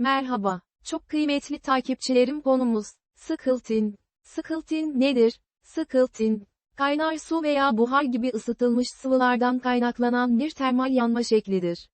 Merhaba, çok kıymetli takipçilerim konumuz, sıkıltin. Sıkıltin nedir? Sıkıltin, kaynar su veya buhar gibi ısıtılmış sıvılardan kaynaklanan bir termal yanma şeklidir.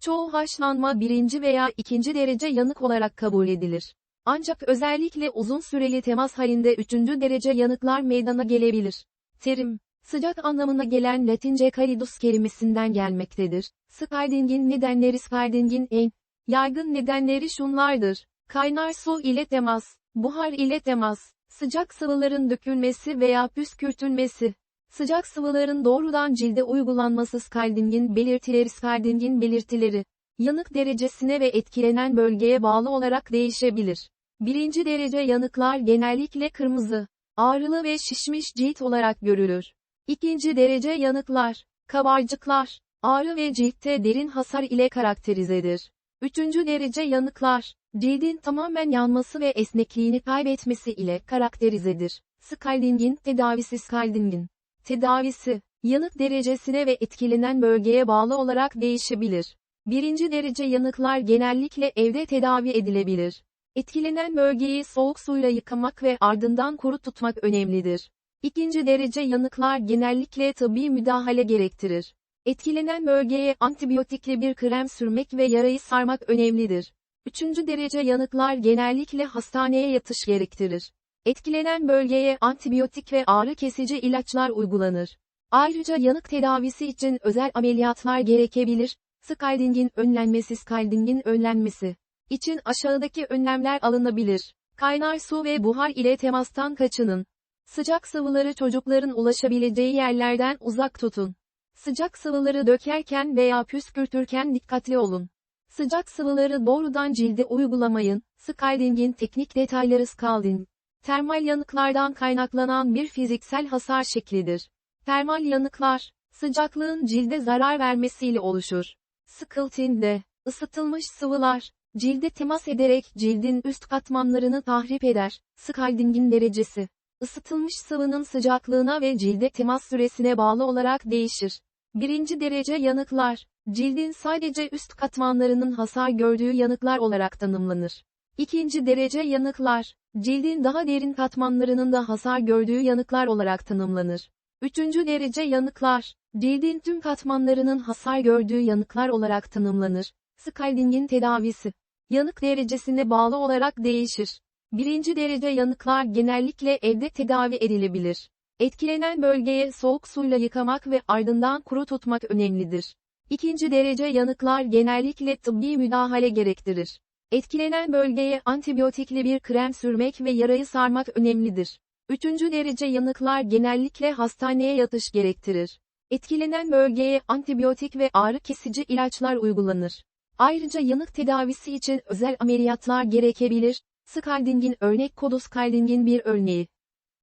Çoğu haşlanma birinci veya ikinci derece yanık olarak kabul edilir. Ancak özellikle uzun süreli temas halinde üçüncü derece yanıklar meydana gelebilir. Terim, sıcak anlamına gelen Latince caridus kelimesinden gelmektedir. Scalding'in nedenleri Scalding'in en yaygın nedenleri şunlardır. Kaynar su ile temas, buhar ile temas, sıcak sıvıların dökülmesi veya püskürtülmesi. Sıcak sıvıların doğrudan cilde uygulanması Scalding'in belirtileri Scalding'in belirtileri, yanık derecesine ve etkilenen bölgeye bağlı olarak değişebilir. Birinci derece yanıklar genellikle kırmızı, ağrılı ve şişmiş cilt olarak görülür. İkinci derece yanıklar, kabarcıklar, ağrı ve ciltte derin hasar ile karakterizedir. Üçüncü derece yanıklar, cildin tamamen yanması ve esnekliğini kaybetmesi ile karakterizedir. Scalding'in tedavisi Scalding'in tedavisi, yanık derecesine ve etkilenen bölgeye bağlı olarak değişebilir. Birinci derece yanıklar genellikle evde tedavi edilebilir. Etkilenen bölgeyi soğuk suyla yıkamak ve ardından kuru tutmak önemlidir. İkinci derece yanıklar genellikle tıbbi müdahale gerektirir. Etkilenen bölgeye antibiyotikli bir krem sürmek ve yarayı sarmak önemlidir. Üçüncü derece yanıklar genellikle hastaneye yatış gerektirir. Etkilenen bölgeye antibiyotik ve ağrı kesici ilaçlar uygulanır. Ayrıca yanık tedavisi için özel ameliyatlar gerekebilir. Scalding'in önlenmesi Scalding'in önlenmesi için aşağıdaki önlemler alınabilir. Kaynar su ve buhar ile temastan kaçının. Sıcak sıvıları çocukların ulaşabileceği yerlerden uzak tutun. Sıcak sıvıları dökerken veya püskürtürken dikkatli olun. Sıcak sıvıları doğrudan cilde uygulamayın. Scalding'in teknik detayları Scalding. Termal yanıklardan kaynaklanan bir fiziksel hasar şeklidir. Termal yanıklar, sıcaklığın cilde zarar vermesiyle oluşur. Sıkıltinde, ısıtılmış sıvılar, cilde temas ederek cildin üst katmanlarını tahrip eder. Scalding'in derecesi, ısıtılmış sıvının sıcaklığına ve cilde temas süresine bağlı olarak değişir. Birinci derece yanıklar, cildin sadece üst katmanlarının hasar gördüğü yanıklar olarak tanımlanır. İkinci derece yanıklar, cildin daha derin katmanlarının da hasar gördüğü yanıklar olarak tanımlanır. Üçüncü derece yanıklar, cildin tüm katmanlarının hasar gördüğü yanıklar olarak tanımlanır. Scalding'in tedavisi, yanık derecesine bağlı olarak değişir. Birinci derece yanıklar genellikle evde tedavi edilebilir. Etkilenen bölgeye soğuk suyla yıkamak ve ardından kuru tutmak önemlidir. İkinci derece yanıklar genellikle tıbbi müdahale gerektirir. Etkilenen bölgeye antibiyotikli bir krem sürmek ve yarayı sarmak önemlidir. Üçüncü derece yanıklar genellikle hastaneye yatış gerektirir. Etkilenen bölgeye antibiyotik ve ağrı kesici ilaçlar uygulanır. Ayrıca yanık tedavisi için özel ameliyatlar gerekebilir. Scalding'in örnek kodu Scalding'in bir örneği.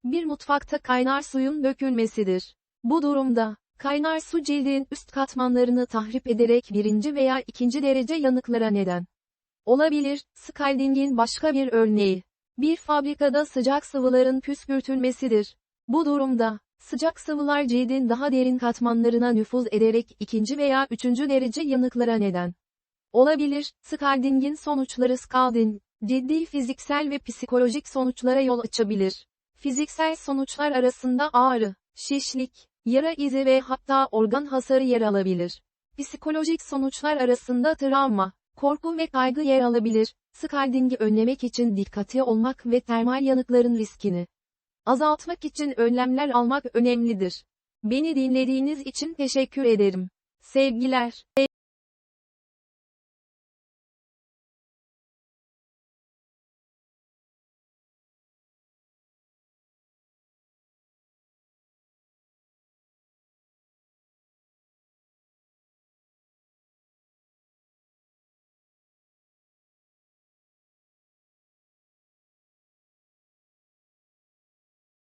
Bir mutfakta kaynar suyun dökülmesidir. Bu durumda, kaynar su cildin üst katmanlarını tahrip ederek birinci veya ikinci derece yanıklara neden olabilir. Scalding'in başka bir örneği. Bir fabrikada sıcak sıvıların püskürtülmesidir. Bu durumda, sıcak sıvılar cildin daha derin katmanlarına nüfuz ederek ikinci veya üçüncü derece yanıklara neden olabilir. Scalding'in sonuçları Scalding, ciddi fiziksel ve psikolojik sonuçlara yol açabilir. Fiziksel sonuçlar arasında ağrı, şişlik, yara izi ve hatta organ hasarı yer alabilir. Psikolojik sonuçlar arasında travma, korku ve kaygı yer alabilir. Scalding'i önlemek için dikkatli olmak ve termal yanıkların riskini azaltmak için önlemler almak önemlidir. Beni dinlediğiniz için teşekkür ederim. Sevgiler.